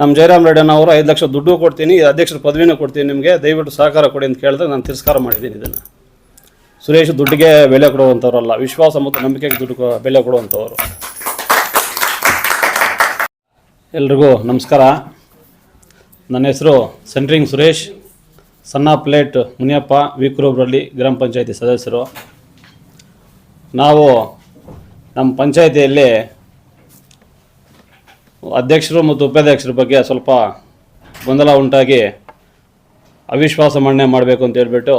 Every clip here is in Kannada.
ನಮ್ಮ ಜಯರಾಮ್ ರೆಡ್ಡಿ ಅವರು ಐದು ಲಕ್ಷ ದುಡ್ಡು ಕೊಡ್ತೀನಿ ಅಧ್ಯಕ್ಷರ ಪದವಿನೂ ಕೊಡ್ತೀನಿ ನಿಮಗೆ, ದಯವಿಟ್ಟು ಸಹಕಾರ ಕೊಡಿ ಅಂತ ಕೇಳಿದ್ರೆ ನಾನು ತಿರಸ್ಕಾರ ಮಾಡಿದ್ದೀನಿ ಇದನ್ನು. ಸುರೇಶ್ ದುಡ್ಡಿಗೆ ಬೆಲೆ ಕೊಡುವಂಥವ್ರಲ್ಲ, ವಿಶ್ವಾಸ ಮತ್ತು ನಂಬಿಕೆಗೆ ದುಡ್ಡು ಬೆಲೆ ಕೊಡುವಂಥವ್ರು. ಎಲ್ರಿಗೂ ನಮಸ್ಕಾರ. ನನ್ನ ಹೆಸರು ಸೆಂಟ್ರಿಂಗ್ ಸುರೇಶ್, ಸಣ್ಣ ಪ್ಲೇಟ್ ಮುನಿಯಪ್ಪ ವಿಕ್ರೋಬ್ರಳ್ಳಿ ಗ್ರಾಮ ಪಂಚಾಯತಿ ಸದಸ್ಯರು. ನಾವು ನಮ್ಮ ಪಂಚಾಯತಿಯಲ್ಲಿ ಅಧ್ಯಕ್ಷರು ಮತ್ತು ಉಪಾಧ್ಯಕ್ಷರ ಬಗ್ಗೆ ಸ್ವಲ್ಪ ಗೊಂದಲ ಉಂಟಾಗಿ ಅವಿಶ್ವಾಸ ಮಂಡನೆ ಮಾಡಬೇಕು ಅಂತ ಹೇಳ್ಬಿಟ್ಟು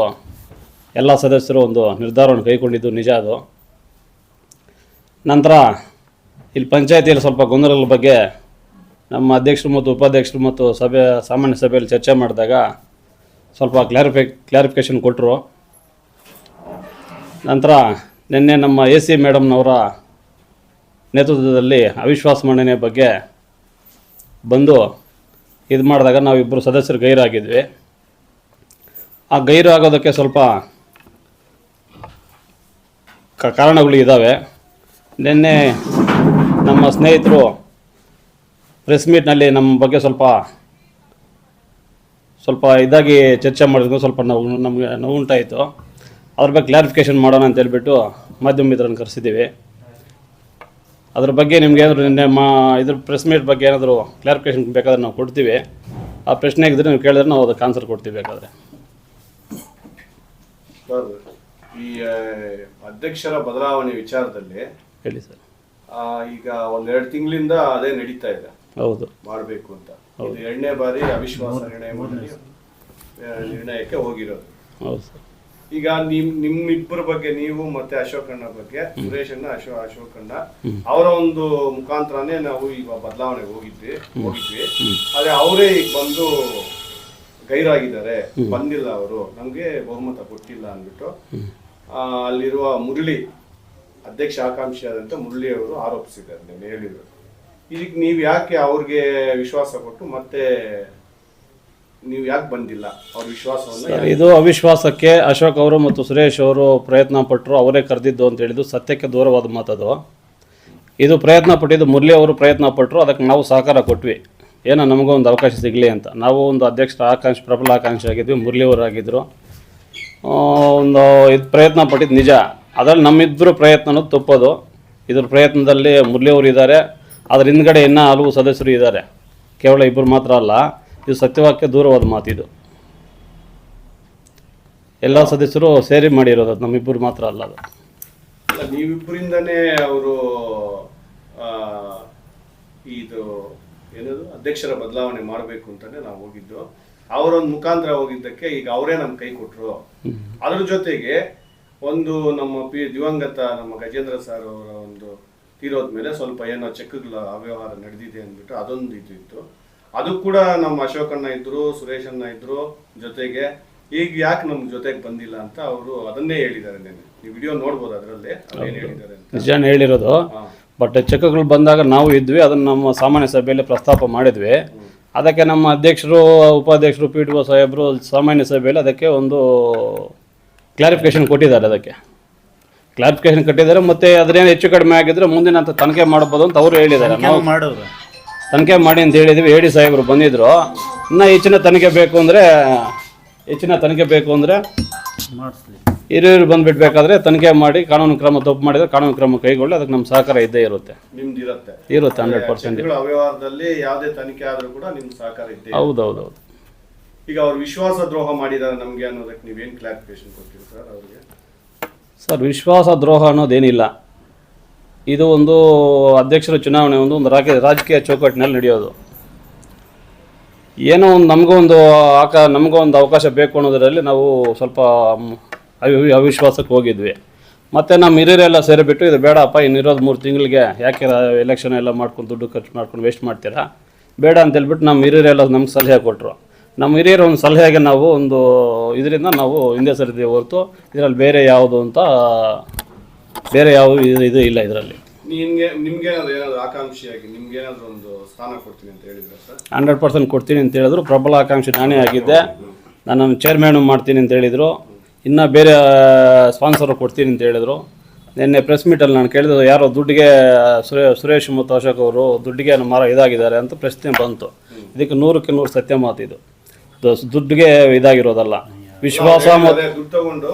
ಎಲ್ಲ ಸದಸ್ಯರು ಒಂದು ನಿರ್ಧಾರವನ್ನು ಕೈಗೊಂಡಿದ್ದು ನಿಜ ಅದು. ನಂತರ ಇಲ್ಲಿ ಪಂಚಾಯತಿಯಲ್ಲಿ ಸ್ವಲ್ಪ ಗೊಂದಲಗಳ ಬಗ್ಗೆ ನಮ್ಮ ಅಧ್ಯಕ್ಷರು ಮತ್ತು ಉಪಾಧ್ಯಕ್ಷರು ಮತ್ತು ಸಭೆ, ಸಾಮಾನ್ಯ ಸಭೆಯಲ್ಲಿ ಚರ್ಚೆ ಮಾಡಿದಾಗ ಸ್ವಲ್ಪ ಕ್ಲಾರಿಫೈ, ಕ್ಲಾರಿಫಿಕೇಷನ್ ಕೊಟ್ಟರು. ನಂತರ ನಿನ್ನೆ ನಮ್ಮ ಎ ಸಿ ಮೇಡಮ್ನವರ ನೇತೃತ್ವದಲ್ಲಿ ಅವಿಶ್ವಾಸ ಮಂಡನೆ ಬಗ್ಗೆ ಬಂದು ಇದು ಮಾಡಿದಾಗ ನಾವಿಬ್ಬರು ಸದಸ್ಯರು ಗೈರಾಗಿದ್ವಿ. ಆ ಗೈರು ಆಗೋದಕ್ಕೆ ಸ್ವಲ್ಪ ಕ- ಕಾರಣಗಳು ಇದ್ದಾವೆ ನಿನ್ನೆ ನಮ್ಮ ಸ್ನೇಹಿತರು ಪ್ರೆಸ್ ಮೀಟ್ನಲ್ಲಿ ನಮ್ಮ ಬಗ್ಗೆ ಸ್ವಲ್ಪ ಸ್ವಲ್ಪ ಇದಾಗಿ ಚರ್ಚೆ ಮಾಡಿದ್ರು. ಸ್ವಲ್ಪ ನಾವು ನಮಗೆ ನೋವುಂಟಾಯಿತು ಅದ್ರ ಬಗ್ಗೆ ಕ್ಲಾರಿಫಿಕೇಷನ್ ಮಾಡೋಣ ಅಂತ ಹೇಳ್ಬಿಟ್ಟು ಮಾಧ್ಯಮ ಮಿತ್ರರನ್ನು ಕರೆಸಿದ್ದೀವಿ. ಅದ್ರ ಬಗ್ಗೆ ನಿಮ್ಗೆ ಏನಾದರೂ ನಿನ್ನೆ ಮಾ ಇದ್ರ ಪ್ರೆಸ್ ಮೀಟ್ ಬಗ್ಗೆ ಏನಾದರೂ ಕ್ಲಾರಿಫಿಕೇಶನ್ ಬೇಕಾದ್ರೆ ನಾವು ಕೊಡ್ತೀವಿ. ಆ ಪ್ರಶ್ನೆ ಇದ್ದರೆ ನೀವು ಕೇಳಿದ್ರೆ ನಾವು ಅದಕ್ಕೆ ಆನ್ಸರ್ ಕೊಡ್ತೀವಿ ಬೇಕಾದರೆ ಸರ್ ಈ ಆ, ಅಧ್ಯಕ್ಷರ ಬದಲಾವಣೆ ವಿಚಾರದಲ್ಲಿ ಹೇಳಿ ಸರ್. ಆ, ಈಗ ಒಂದೆರಡು ತಿಂಗಳಿಂದ ಅದೇ ನಡೀತಾ ಇದೆ. ಹೌದು. ಮಾಡಬೇಕು ಅಂತ. ಇದು ಎರಡನೇ ಬಾರಿ ಅವಿಶ್ವಾಸ ನಿರ್ಣಯ ಮಾಡಿ ಆ, ನಿರ್ಣಯಕ್ಕೆ ಹೋಗಿರೋದು. ಹೌದು ಸರ್. ಈಗ ನಿಮ್, ನಿಮ್ಮಿಬ್ಬರ ಬಗ್ಗೆ ನೀವು ಮತ್ತೆ ಅಶೋಕಣ್ಣ ಬಗ್ಗೆ, ಸುರೇಶ್ ಅಣ್ಣ, ಅಶೋ ಅಶೋಕಣ್ಣ ಅವರ ಒಂದು ಮುಖಾಂತರನೇ ನಾವು ಈಗ ಬದಲಾವಣೆ ಹೋಗಿದ್ವಿ ಹೋಗಿದ್ವಿ. ಆದ್ರೆ ಅವರೇ ಈಗ ಬಂದು ಗೈರಾಗಿದ್ದಾರೆ. ಬಂದಿಲ್ಲ ಅವರು. ನಮ್ಗೆ ಬಹುಮತ ಕೊಟ್ಟಿಲ್ಲ ಅಂದ್ಬಿಟ್ಟು ಅಲ್ಲಿರುವ ಮುರಳಿ, ಅಧ್ಯಕ್ಷ ಆಕಾಂಕ್ಷಿ ಆದಂತ ಮುರಳಿ ಅವರು ಆರೋಪಿಸಿದ್ದಾರೆ ಹೇಳಿದ್ರು. ಇದಕ್ಕೆ ನೀವು ಯಾಕೆ ಅವ್ರಿಗೆ ವಿಶ್ವಾಸ ಕೊಟ್ಟು ಮತ್ತೆ ನೀವು ಯಾಕೆ ಬಂದಿಲ್ಲ? ಅವ್ರ ವಿಶ್ವಾಸವನ್ನ ಸರ್ ಇದು ಅವಿಶ್ವಾಸಕ್ಕೆ ಅಶೋಕ್ ಅವರು ಮತ್ತು ಸುರೇಶ್ ಅವರು ಪ್ರಯತ್ನ ಪಟ್ಟರು ಅವರೇ ಕರೆದಿದ್ದು ಅಂತ ಹೇಳಿದ್ದು ಸತ್ಯಕ್ಕೆ ದೂರವಾದ ಮಾತದು ಇದು ಪ್ರಯತ್ನ ಪಟ್ಟಿದ್ದು ಮುರಳಿ ಅವರು ಪ್ರಯತ್ನ ಪಟ್ಟರು ಅದಕ್ಕೆ ನಾವು ಸಹಕಾರ ಕೊಟ್ವಿ. ಏನೋ ನಮಗೂ ಒಂದು ಅವಕಾಶ ಸಿಗಲಿ ಅಂತ. ನಾವು ಒಂದು ಅಧ್ಯಕ್ಷರ ಆಕಾಂಕ್ಷಿ ಪ್ರಬಲ ಆಕಾಂಕ್ಷೆ ಆಗಿದ್ವಿ ಮುರಳಿ ಅವರು ಆಗಿದ್ದರು ಆ, ಒಂದು ಇದು ಪ್ರಯತ್ನ ಪಟ್ಟಿದ್ದು ನಿಜ. ಅದರಲ್ಲಿ ನಮ್ಮಿಬ್ಬರು ಪ್ರಯತ್ನನೂ ತಪ್ಪೋದು. ಇದ್ರ ಪ್ರಯತ್ನದಲ್ಲಿ ಮುರಳಿ ಅವರು ಇದ್ದಾರೆ. ಅದ್ರ ಹಿಂದ್ಗಡೆ ಇನ್ನೂ ಹಲವು ಸದಸ್ಯರು ಇದ್ದಾರೆ. ಕೇವಲ ಇಬ್ಬರು ಮಾತ್ರ ಅಲ್ಲ. ಇದು ಸತ್ಯವಾಕ್ಯ ದೂರವಾದ ಮಾತಿದು. ಎಲ್ಲ ಸದಸ್ಯರು ಸೇರಿ ಮಾಡಿರೋದು ಅದು ನಮ್ಮಿಬ್ಬರು ಮಾತ್ರ ಅಲ್ಲ ಅದು. ನೀವಿಬ್ಬರಿಂದನೇ ಅವರು ಇದು ಏನದು ಅಧ್ಯಕ್ಷರ ಬದಲಾವಣೆ ಮಾಡಬೇಕು ಅಂತಾನೆ ನಾವು ಹೋಗಿದ್ದು. ಅವರೊಂದು ಮುಖಾಂತರ ಹೋಗಿದ್ದಕ್ಕೆ ಈಗ ಅವರೇ ನಮ್ಮ ಕೈ ಕೊಟ್ಟರು ಅದ್ರ ಜೊತೆಗೆ ಒಂದು ನಮ್ಮ ಪಿ ದಿವಂಗತ ನಮ್ಮ ಗಜೇಂದ್ರ ಸರ್ ಅವರ ಒಂದು ತೀರೋದ್ಮೇಲೆ ಸ್ವಲ್ಪ ಏನೋ ಚೆಕ್ಗಳ ಅವ್ಯವಹಾರ ನಡೆದಿದೆ ಅಂದ್ಬಿಟ್ಟು ಅದೊಂದು ಇದು ಇತ್ತು. ಅದು ಕೂಡ ನಮ್ಮ ಅಶೋಕಣ್ಣ ಇದ್ರು ಸುರೇಶ್ ಅಣ್ಣ ಇದ್ರು ಜೊತೆಗೆ. ಈಗ ಯಾಕೆ ನಮ್ ಜೊತೆಗೆ ಬಂದಿಲ್ಲ ಅಂತ ಅವರು ಅದನ್ನೇ ಹೇಳಿದ್ದಾರೆ ನೆನ್ನೆ. ನೀವು ವಿಡಿಯೋ ನೋಡ್ಬೋದು ಅದರಲ್ಲಿ ಏನ್ ಹೇಳಿದ್ದಾರೆ ಅಂತ. ನಿಜಾನ ಹೇಳಿರೋದು. ಬಟ್ ಚೆಕ್ಗಳು ಬಂದಾಗ ನಾವು ಇದ್ವಿ ಅದನ್ನ ನಮ್ಮ ಸಾಮಾನ್ಯ ಸಭೆಯಲ್ಲಿ ಪ್ರಸ್ತಾಪ ಮಾಡಿದ್ವಿ. ಅದಕ್ಕೆ ನಮ್ಮ ಅಧ್ಯಕ್ಷರು ಉಪಾಧ್ಯಕ್ಷರು ಪಿ ಟಿ ಒ ಸಾಹೇಬರು ಸಾಮಾನ್ಯ ಸಭೆಯಲ್ಲಿ ಅದಕ್ಕೆ ಒಂದು ಕ್ಲಾರಿಫಿಕೇಶನ್ ಕೊಟ್ಟಿದ್ದಾರೆ ಅದಕ್ಕೆ. ಕ್ಲಾರಿಫಿಕೇಶನ್ ಕೊಟ್ಟಿದ್ದಾರೆ ಮತ್ತೆ ಅದ್ರೇನು ಹೆಚ್ಚು ಕಡಿಮೆ ಆಗಿದ್ರೆ ಮುಂದಿನ ಅಂತ ತನಿಖೆ ಮಾಡಬಹುದು ಅಂತ ಅವರು ಹೇಳಿದ್ದಾರೆ. ನಾವು ಮಾಡೋರು. ತನಿಖೆ ಮಾಡಿ ಅಂತ ಹೇಳಿದ್ವಿ. ಹೇಳಿ ಸಾಹೇಬರು ಬಂದಿದ್ರು. ಇನ್ನು ಹೆಚ್ಚಿನ ತನಿಖೆ ಬೇಕು ಅಂದರೆ ಹೆಚ್ಚಿನ ತನಿಖೆ ಬೇಕು ಅಂದರೆ ಹಿರಿಯರು ಬಂದುಬಿಡ್ಬೇಕಾದ್ರೆ ತನಿಖೆ ಮಾಡಿ ಕಾನೂನು ಕ್ರಮ ತಪ್ಪು ಮಾಡಿದ್ರೆ ಕಾನೂನು ಕ್ರಮ ಕೈಗೊಳ್ಳಿ ಅದಕ್ಕೆ ನಮ್ಮ ಸಹಕಾರ ಇದ್ದೇ ಇರುತ್ತೆ. ನಿಮ್ದು ಇರುತ್ತೆ. ಇರುತ್ತೆ ಹಂಡ್ರೆಡ್ ಪರ್ಸೆಂಟ್. ಅವ್ಯವಹಾರದಲ್ಲಿ ಯಾವುದೇ ತನಿಖೆ ಆದರೂ ಕೂಡ ನಿಮ್ಮ ಸಹಕಾರ ಇದ್ದೇ ಹೌದು ಹೌದು ಹೌದು ಈಗ ಅವ್ರು ವಿಶ್ವಾಸ ದ್ರೋಹ ಮಾಡಿದ್ದಾರೆ ನಮಗೆ ಅನ್ನೋದಕ್ಕೆ ನೀವೇನು ಕ್ಲಾರಿಫಿಕೇಶನ್ ಕೊಡ್ತೀರಿ ಸರ್ ಅವ್ರಿಗೆ? ಸರ್ ವಿಶ್ವಾಸ ದ್ರೋಹ ಅನ್ನೋದೇನಿಲ್ಲ. ಇದು ಒಂದು ಅಧ್ಯಕ್ಷರ ಚುನಾವಣೆ ಒಂದು ಒಂದು ರಾಜಕೀಯ ರಾಜಕೀಯ ಚೌಕಟ್ಟಿನಲ್ಲಿ ನಡೆಯೋದು. ಏನೋ ಒಂದು ನಮಗೂ ಒಂದು ಆಕ ನಮಗೂ ಒಂದು ಅವಕಾಶ ಬೇಕು ಅನ್ನೋದರಲ್ಲಿ ನಾವು ಸ್ವಲ್ಪ ಅವಿ ಅವಿಶ್ವಾಸಕ್ಕೆ ಹೋಗಿದ್ವಿ. ಮತ್ತು ನಮ್ಮ ಹಿರಿಯರೆಲ್ಲ ಸೇರಿಬಿಟ್ಟು, ಇದು ಬೇಡಪ್ಪ ಇನ್ನಿರೋದು ಮೂರು ತಿಂಗಳಿಗೆ ಯಾಕೆ ಎಲೆಕ್ಷನ್ ಎಲ್ಲ ಮಾಡ್ಕೊಂಡು ದುಡ್ಡು ಖರ್ಚು ಮಾಡ್ಕೊಂಡು ವೇಸ್ಟ್ ಮಾಡ್ತೀರಾ? ಬೇಡ ಅಂತ ಹೇಳ್ಬಿಟ್ಟು ನಮ್ಮ ಹಿರಿಯರೆಲ್ಲ ನಮ್ಗೆ ಸಲಹೆ ಕೊಟ್ಟರು ನಮ್ಮ ಹಿರಿಯರ ಒಂದು ಸಲಹೆಗೆ ನಾವು ಒಂದು ಇದರಿಂದ ನಾವು ಹಿಂದೆ ಸರಿದೀವಿ ಹೊರತು ಇದರಲ್ಲಿ ಬೇರೆ ಯಾವುದು ಅಂತ ಬೇರೆ ಯಾವ ಇದು ಇದು ಇಲ್ಲ ಇದರಲ್ಲಿ. ನಿಮಗೆ ನಿಮ್ಗೇನಾದ್ರು ಏನಾದ್ರು ಆಕಾಂಕ್ಷಿಯಾಗಿ ನಿಮ್ಗೇನಾದ್ರು ಒಂದು ಸ್ಥಾನ ಕೊಡ್ತೀನಿ ಅಂತ ಹೇಳಿದ್ರೆ ಸರ್? ಹಂಡ್ರೆಡ್ ಪರ್ಸೆಂಟ್ ಕೊಡ್ತೀನಿ ಅಂತ ಹೇಳಿದ್ರು. ಪ್ರಬಲ ಆಕಾಂಕ್ಷಿ ನಾನೇ ಆಗಿದ್ದೆ. ನನ್ನನ್ನು ಚೇರ್ಮ್ಯಾನು ಮಾಡ್ತೀನಿ ಅಂತ ಹೇಳಿದರು. ಇನ್ನು ಬೇರೆ ಸ್ಪಾನ್ಸರು ಕೊಡ್ತೀನಿ ಅಂತ ಹೇಳಿದರು. ನಿನ್ನೆ ಪ್ರೆಸ್ ಮೀಟಲ್ಲಿ ನಾನು ಕೇಳಿದ ಯಾರೋ ದುಡ್ಡಿಗೆ ಸುರೇ ಸುರೇಶ್ ಮತ್ತು ಅಶೋಕ್ ಅವರು ದುಡ್ಡಿಗೆ ಮರ ಇದಾಗಿದ್ದಾರೆ ಅಂತ ಪ್ರಶ್ನೆ ಬಂತು. ಇದಕ್ಕೆ ನೂರಕ್ಕೆ ನೂರು ಸತ್ಯ ಮಾತು ಇದು. ದುಡ್ಡಿಗೆ ಇದಾಗಿರೋದಲ್ಲ. ವಿಶ್ವಾಸ ಮತ್ತು ದುಡ್ಡು ತಗೊಂಡು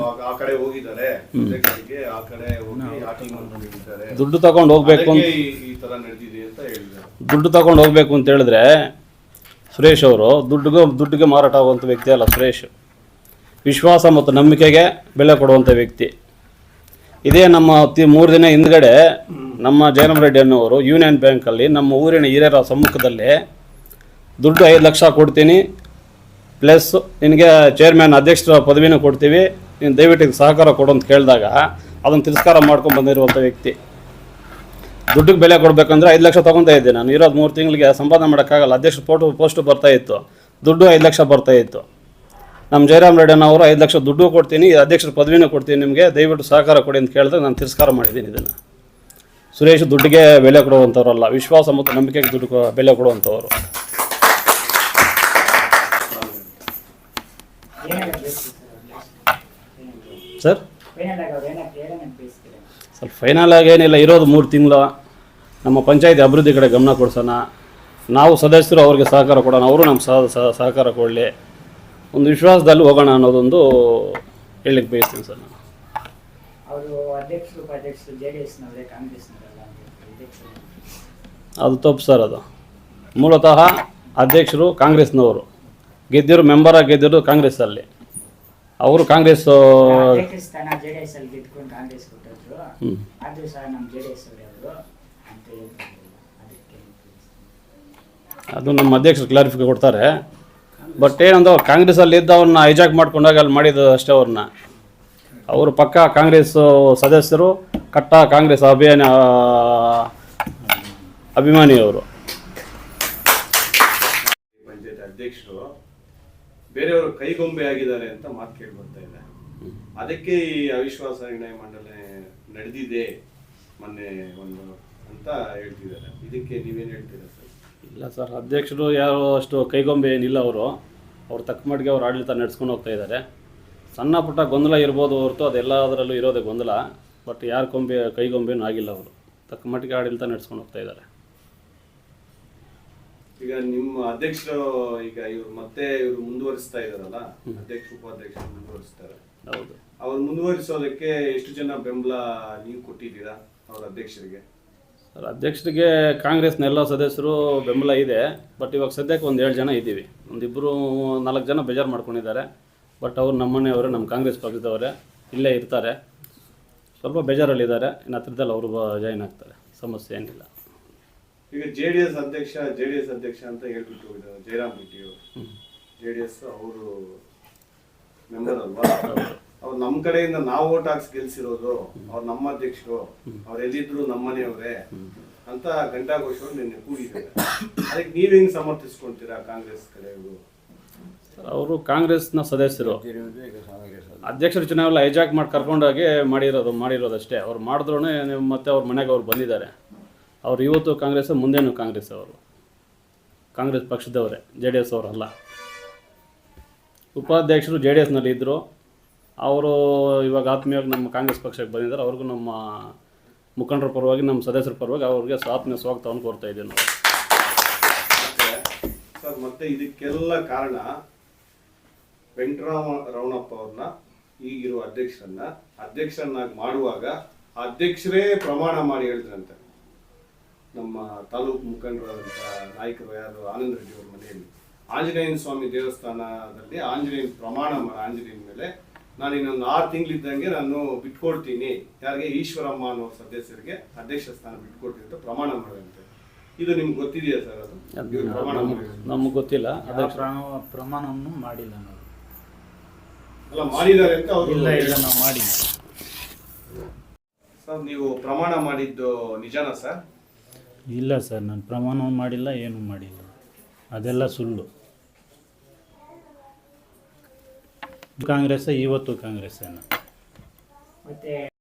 ಆ- ಆ ಕಡೆ ಹೋಗಿದ್ದಾರೆ. ಜೊತೆಗೆ ಆ ಕಡೆ ಹೋಗಿ ಹಾಕಿ ಬಂದಿದ್ದಾರೆ ದುಡ್ಡು ತಗೊಂಡು ಹೋಗ್ಬೇಕು ಅಂತ ಅದಕ್ಕೆ ಈ- ಈ ತರ ನಡೆದಿದೆ ಅಂತ ಹೇಳಿದ್ದಾರೆ. ದುಡ್ಡು ತಗೊಂಡು ಹೋಗ್ಬೇಕು ಅಂತ ಹೇಳಿದ್ರೆ ಸುರೇಶ್ ಅವರು ದುಡ್ಡಿಗೆ ದುಡ್ಡಿಗೆ ಮಾರಾಟ ಆಗುವಂಥ ವ್ಯಕ್ತಿ ಅಲ್ಲ ಸುರೇಶ್. ವಿಶ್ವಾಸ ಮತ್ತು ನಂಬಿಕೆಗೆ ಬೆಲೆ ಕೊಡುವಂಥ ವ್ಯಕ್ತಿ. ಇದೇ ನಮ್ಮ ತಿ ಮೂರು ದಿನ ಹಿಂದ್ಗಡೆ ನಮ್ಮ ಜಯರಾಮ್ ರೆಡ್ಡಿ ಅನ್ನೋರು ಯೂನಿಯನ್ ಬ್ಯಾಂಕಲ್ಲಿ ನಮ್ಮ ಊರಿನ ಹಿರಿಯರ ಸಮ್ಮುಖದಲ್ಲಿ ದುಡ್ಡು ಐದು ಲಕ್ಷ ಕೊಡ್ತೀನಿ ಪ್ಲಸ್ ನಿನಗೆ ಚೇರ್ಮನ್ ಅಧ್ಯಕ್ಷರ ಪದವಿನೂ ಕೊಡ್ತೀವಿ, ನೀನು ದಯವಿಟ್ಟು ಇದಕ್ಕೆ ಸಹಕಾರ ಕೊಡು ಅಂತ ಕೇಳಿದಾಗ ಅದನ್ನು ತಿರಸ್ಕಾರ ಮಾಡ್ಕೊಂಡು ಬಂದಿರುವಂಥ ವ್ಯಕ್ತಿ. ದುಡ್ಡಿಗೆ ಬೆಲೆ ಕೊಡಬೇಕಂದ್ರೆ ಐದು ಲಕ್ಷ ತೊಗೊತಾ ಇದ್ದೆ ನಾನು. ಇರೋದು ಮೂರು ತಿಂಗಳಿಗೆ ಸಂಪಾದನೆ ಮಾಡೋಕ್ಕಾಗಲ್ಲ. ಅಧ್ಯಕ್ಷ ಫೋಟೋ ಪೋಸ್ಟು ಬರ್ತಾ ಇತ್ತು. ದುಡ್ಡು ಐದು ಲಕ್ಷ ಬರ್ತಾ ಇತ್ತು. ನಮ್ಮ ಜಯರಾಮ್ ರೆಡ್ಡಿ ಅವರು ಐದು ಲಕ್ಷ ದುಡ್ಡು ಕೊಡ್ತೀನಿ, ಅಧ್ಯಕ್ಷರ ಪದವಿನೂ ಕೊಡ್ತೀನಿ, ನಿಮಗೆ ದಯವಿಟ್ಟು ಸಹಕಾರ ಕೊಡಿ ಅಂತ ಕೇಳಿದ್ರೆ ನಾನು ತಿರಸ್ಕಾರ ಮಾಡಿದ್ದೀನಿ ಇದನ್ನು. ಸುರೇಶ್ ದುಡ್ಡಿಗೆ ಬೆಲೆ ಕೊಡುವಂಥವ್ರಲ್ಲ. ವಿಶ್ವಾಸ ಮತ್ತು ನಂಬಿಕೆಗೆ ದುಡ್ಡು ಬೆಲೆ ಕೊಡುವಂಥವ್ರು. ಬೇಕು ಸರ್ ಫೈನಲ್ ಆಗಿ ಏನಿಲ್ಲ ಇರೋದು ಮೂರು ತಿಂಗಳು. ನಮ್ಮ ಪಂಚಾಯತಿ ಅಭಿವೃದ್ಧಿ ಕಡೆ ಗಮನ ಕೊಡ್ಸೋಣ. ನಾವು ಸದಸ್ಯರು ಅವ್ರಿಗೆ ಸಹಕಾರ ಕೊಡೋಣ ಅವರು ನಮ್ಮ ಸಹ ಸಹ- ಸಹಕಾರ ಕೊಡಲಿ. ಒಂದು ವಿಶ್ವಾಸದಲ್ಲಿ ಹೋಗೋಣ ಅನ್ನೋದೊಂದು ಹೇಳಲಿಕ್ಕೆ ಬಯಸ್ತೀನಿ ಸರ್. ನಾನು ಅದು ತಪ್ಪು ಸರ್ ಅದು. ಮೂಲತಃ ಅಧ್ಯಕ್ಷರು ಕಾಂಗ್ರೆಸ್ನವರು. ಗೆದ್ದಿರೋ ಮೆಂಬರಾಗಿ ಗೆದ್ದಿರೋದು ಕಾಂಗ್ರೆಸ್ಸಲ್ಲಿ. ಅವರು ಕಾಂಗ್ರೆಸ್ ಅದು ನಮ್ಮ ಅಧ್ಯಕ್ಷರು ಕ್ಲಾರಿಫಿಕೇಟ್ ಕೊಡ್ತಾರೆ. ಬಟ್ ಏನಂದ್ರೆ ಅವ್ರು ಕಾಂಗ್ರೆಸ್ಸಲ್ಲಿ ಇದ್ದವ್ರನ್ನ ಹೈಜಾಕ್ ಮಾಡ್ಕೊಂಡಾಗ ಅಲ್ಲಿ ಮಾಡಿದ್ದು ಅಷ್ಟೇ ಅವ್ರನ್ನ. ಅವರು ಪಕ್ಕ ಕಾಂಗ್ರೆಸ್ ಸದಸ್ಯರು ಕಟ್ಟ ಕಾಂಗ್ರೆಸ್ ಅಭಿಯಾನ ಅಭಿಮಾನಿಯವರು. ಪಂಚಾಯತ್ ಅಧ್ಯಕ್ಷರು ಬೇರೆಯವರು ಕೈಗೊಂಬೆ ಆಗಿದ್ದಾರೆ ಅಂತ ಮಾತು ಕೇಳಿ ಬರ್ತಾ ಇದೆ. ಅದಕ್ಕೆ ಈ ಅವಿಶ್ವಾಸ ನಿರ್ಣಯ ಮಂಡಳಿ ನಡೆದಿದೆ ಮೊನ್ನೆ ಒಂದು ಅಂತ ಹೇಳ್ತಿದ್ದಾರೆ. ಇದಕ್ಕೆ ನೀವೇನು ಹೇಳ್ತೀರಾ ಸರ್? ಇಲ್ಲ ಸರ್, ಅಧ್ಯಕ್ಷರು ಯಾರು ಅಷ್ಟು ಕೈಗೊಂಬೆ ಏನಿಲ್ಲ ಅವರು. ಅವ್ರು ತಕ್ಕ ಮಟ್ಟಿಗೆ ಅವ್ರು ಆಡಳಿತ ನಡೆಸ್ಕೊಂಡು ಹೋಗ್ತಾ ಇದ್ದಾರೆ. ಸಣ್ಣ ಪುಟ್ಟ ಗೊಂದಲ ಇರ್ಬೋದು ಹೊರತು ಅದೆಲ್ಲದರಲ್ಲೂ ಇರೋದೇ ಗೊಂದಲ. ಬಟ್ ಯಾರ ಕೊಂಬೆ, ಕೈಗೊಂಬೆನೂ ಆಗಿಲ್ಲ ಅವರು. ತಕ್ಕ ಮಟ್ಟಿಗೆ ಆಡಳಿತ ನಡೆಸ್ಕೊಂಡು ಹೋಗ್ತಾ ಇದ್ದಾರೆ. ಈಗ ನಿಮ್ಮ ಅಧ್ಯಕ್ಷರು ಈಗ ಇವ್ರು ಮತ್ತೆ ಇವ್ರು ಮುಂದುವರಿಸ್ತಾ ಇದಾರಲ್ಲ ಅಧ್ಯಕ್ಷ ಉಪಾಧ್ಯಕ್ಷರು ಮುಂದುವರಿಸ್ತಾರೆ. ಹೌದು. ಅವ್ರು ಮುಂದುವರಿಸೋದಕ್ಕೆ ಎಷ್ಟು ಜನ ಬೆಂಬಲ ನೀವು ಕೊಟ್ಟಿದ್ದೀರಾ ಅವ್ರ ಅಧ್ಯಕ್ಷರಿಗೆ? ಸರ್ ಅಧ್ಯಕ್ಷರಿಗೆ ಕಾಂಗ್ರೆಸ್ನ ಎಲ್ಲ ಸದಸ್ಯರು ಬೆಂಬಲ ಇದೆ. ಬಟ್ ಇವಾಗ ಸದ್ಯಕ್ಕೆ ಒಂದು ಏಳು ಜನ ಇದ್ದೀವಿ. ಒಂದಿಬ್ಬರು ನಾಲ್ಕು ಜನ ಬೇಜಾರು ಮಾಡ್ಕೊಂಡಿದ್ದಾರೆ. ಬಟ್ ಅವ್ರು ನಮ್ಮ ಮನೆಯವರೇ ನಮ್ಮ ಕಾಂಗ್ರೆಸ್ ಪಕ್ಷದವರೇ ಇಲ್ಲೇ ಇರ್ತಾರೆ. ಸ್ವಲ್ಪ ಬೇಜಾರಲ್ಲಿದ್ದಾರೆ. ಇನ್ನು ಹತ್ರದಲ್ಲಿ ಅವರು ಜಾಯಿನ್ ಆಗ್ತಾರೆ. ಸಮಸ್ಯೆ ಏನಿಲ್ಲ. ಈಗ ಜೆ ಡಿ ಎಸ್ ಅಧ್ಯಕ್ಷ ಜೆ ಡಿ ಎಸ್ ಅಧ್ಯಕ್ಷ ಅಂತ ಹೇಳ್ಬಿಟ್ಟು ಹೋಗಿದ್ದಾರೆ, ಜಯರಾಮ್ ರೆಡ್ಡಿ ಅವರು ಜೆ ಡಿ ಎಸ್ ಅವರು ಮೆಂಬರ್ ಅಲ್ವಾ? ಅವ್ರು ನಮ್ಮ ಕಡೆಯಿಂದ ನಾವು ಓಟ್ ಹಾಕ್ಸಿ ಗೆಲ್ಸಿರೋದು ಅವ್ರು ನಮ್ಮ ಅಧ್ಯಕ್ಷರು, ಅವ್ರು ಎಲ್ಲಿದ್ರು ನಮ್ಮ ಮನೆಯವರೇ ಅಂತ ಘಂಟಾಘೋಷಗಳು ನಿನ್ನೆ ಕೂಗಿದ್ದಾರೆ. ಅದಕ್ಕೆ ನೀವು ಹೆಂಗ್ ಸಮರ್ಥಿಸ್ಕೊಂತೀರಾ ಕಾಂಗ್ರೆಸ್ ಕಡೆಯವರು? ಅವರು ಕಾಂಗ್ರೆಸ್ನ ಸದಸ್ಯರು. ಅಧ್ಯಕ್ಷರ ಚುನಾವಣೆ ಹೈಜಾಕ್ ಮಾಡಿ, ಕರ್ಕೊಂಡೋಗಿ ಮಾಡಿರೋದು, ಮಾಡಿರೋದಷ್ಟೇ. ಅವ್ರು ಮಾಡಿದ್ರು ಮತ್ತೆ ಅವ್ರ ಮನೆಗೆ ಅವ್ರು ಬಂದಿದ್ದಾರೆ. ಅವ್ರು ಇವತ್ತು ಕಾಂಗ್ರೆಸ್ ಮುಂದೇನು ಕಾಂಗ್ರೆಸ್ ಅವರು? ಕಾಂಗ್ರೆಸ್ ಪಕ್ಷದವರೇ, ಜೆ ಡಿ ಎಸ್ ಅವರಲ್ಲ. ಉಪಾಧ್ಯಕ್ಷರು ಜೆ ಡಿ ಎಸ್ನಲ್ಲಿ ಇದ್ದರು ಅವರು ಇವಾಗ ಆತ್ಮೀಯವಾಗಿ ನಮ್ಮ ಕಾಂಗ್ರೆಸ್ ಪಕ್ಷಕ್ಕೆ ಬಂದಿದ್ದಾರೆ. ಅವ್ರಿಗೂ ನಮ್ಮ ಮುಖಂಡರ ಪರವಾಗಿ, ನಮ್ಮ ಸದಸ್ಯರ ಪರವಾಗಿ ಅವ್ರಿಗೆ ಸ್ವಾತ್ಮ ಸ್ವಾಗತವನ್ನು ಕೋರ್ತಾ ಇದ್ದೀವಿ ನಾವು ಸರ್, ಮತ್ತೆ ಇದಕ್ಕೆಲ್ಲ ಕಾರಣ ವೆಂಕಟರಾಮ ರಮಣಪ್ಪ ಅವ್ರನ್ನ, ಈಗಿರುವ ಅಧ್ಯಕ್ಷರನ್ನ. ಅಧ್ಯಕ್ಷರನ್ನಾಗಿ ಮಾಡುವಾಗ ಅಧ್ಯಕ್ಷರೇ ಪ್ರಮಾಣ ಮಾಡಿ ಹೇಳಿದ್ರಂತೆ. ನಮ್ಮ ತಾಲೂಕು ಮುಖಂಡರಾದಂಥ ನಾಯಕರು ಯಾರು? ಆನಂದ ರೆಡ್ಡಿ ಅವರ ಮನೆಯಲ್ಲಿ. ಆಂಜನೇಯನ ಸ್ವಾಮಿ ದೇವಸ್ಥಾನದಲ್ಲಿ ಆಂಜನೇಯನ ಪ್ರಮಾಣ ಮಾಡಿ ಆಂಜನೇಯನ ಮೇಲೆ ನಾನು ಇನ್ನೊಂದು ಆರು ತಿಂಗಳಿದ್ದಂಗೆ ನಾನು ಬಿಟ್ಕೊಡ್ತೀನಿ. ಯಾರಿಗೆ? ಈಶ್ವರಮ್ಮ ಅನ್ನೋ ಸದಸ್ಯರಿಗೆ ಅಧ್ಯಕ್ಷ ಸ್ಥಾನ ಬಿಟ್ಕೊಡ್ತೀನಿ ಅಂತ ಪ್ರಮಾಣ ಮಾಡುವಂತೆ. ಇದು ನಿಮ್ಗೆ ಗೊತ್ತಿದೆಯಾ ಸರ್ ಅದು? ಇವ್ರು ಪ್ರಮಾಣ. ನಮಗೆ ಗೊತ್ತಿಲ್ಲ. ಪ್ರಮಾಣವನ್ನು ಮಾಡಿಲ್ಲ ನಾವು ಅಲ್ಲ ಮಾಡಿದ್ದಾರೆ ಅಂತ ಅವರು ಇಲ್ಲ ಇಲ್ಲ ನಾವು ಮಾಡಿಲ್ಲ. ಸರ್ ನೀವು ಪ್ರಮಾಣ ಮಾಡಿದ್ದು ನಿಜನಾ ಸರ್? ಇಲ್ಲ ಸರ್ ನಾನು ಪ್ರಮಾಣವನ್ನು ಮಾಡಿಲ್ಲ ಏನೂ ಮಾಡಿಲ್ಲ. ಅದೆಲ್ಲ ಸುಳ್ಳು. ಕಾಂಗ್ರೆಸ್ ಇವತ್ತು ಕಾಂಗ್ರೆಸ್ಸೇನ?